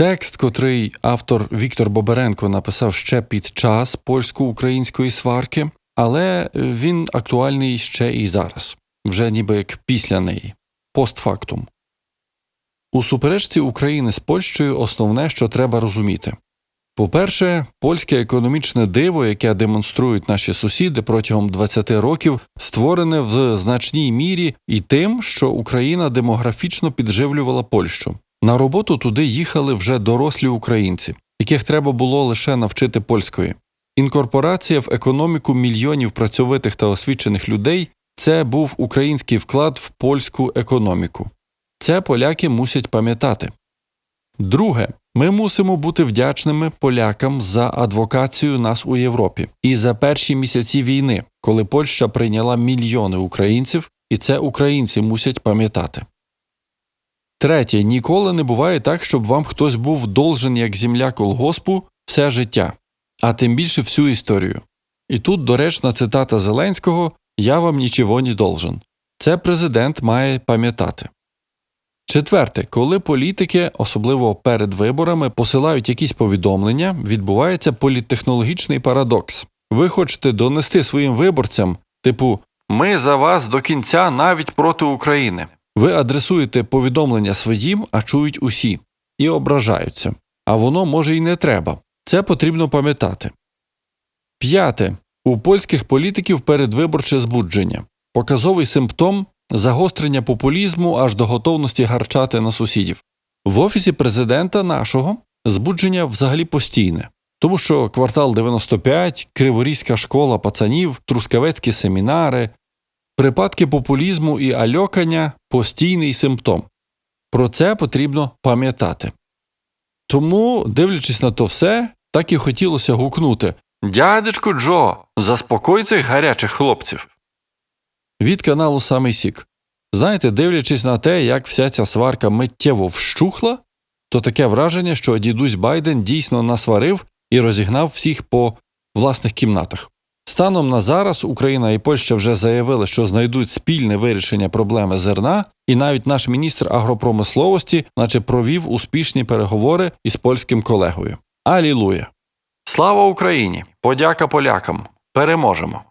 Текст, котрий автор Віктор Боберенко написав ще під час польсько-української сварки, але він актуальний ще і зараз, вже ніби як після неї, постфактум. У суперечці України з Польщею основне, що треба розуміти. По-перше, польське економічне диво, яке демонструють наші сусіди протягом 20 років, створене в значній мірі і тим, що Україна демографічно підживлювала Польщу. На роботу туди їхали вже дорослі українці, яких треба було лише навчити польської. Інкорпорація в економіку мільйонів працьовитих та освічених людей це був український вклад в польську економіку. Це поляки мусять пам'ятати. Друге, ми мусимо бути вдячними полякам за адвокацію нас у Європі і за перші місяці війни, коли Польща прийняла мільйони українців, і це українці мусять пам'ятати. Третє, ніколи не буває так, щоб вам хтось був должен як земля колгоспу все життя, а тим більше всю історію. І тут доречна цитата Зеленського Я вам нічого не должен. Це президент має пам'ятати. Четверте, коли політики, особливо перед виборами, посилають якісь повідомлення, відбувається політтехнологічний парадокс. Ви хочете донести своїм виборцям, типу Ми за вас до кінця навіть проти України. Ви адресуєте повідомлення своїм, а чують усі, і ображаються. А воно може і не треба. Це потрібно пам'ятати. П'яте. У польських політиків передвиборче збудження. Показовий симптом загострення популізму аж до готовності гарчати на сусідів. В офісі президента нашого збудження взагалі постійне, тому що квартал 95, Криворізька школа пацанів, трускавецькі семінари, припадки популізму і альокання постійний симптом. Про це потрібно пам'ятати. Тому, дивлячись на то все, так і хотілося гукнути Дядечку Джо, заспокой цих гарячих хлопців. Від каналу Самий Сік. Знаєте, дивлячись на те, як вся ця сварка миттєво вщухла, то таке враження, що дідусь Байден дійсно насварив і розігнав всіх по власних кімнатах. Станом на зараз Україна і Польща вже заявили, що знайдуть спільне вирішення проблеми зерна, і навіть наш міністр агропромисловості, наче провів успішні переговори із польським колегою. Алілуя! Слава Україні! Подяка полякам! Переможемо!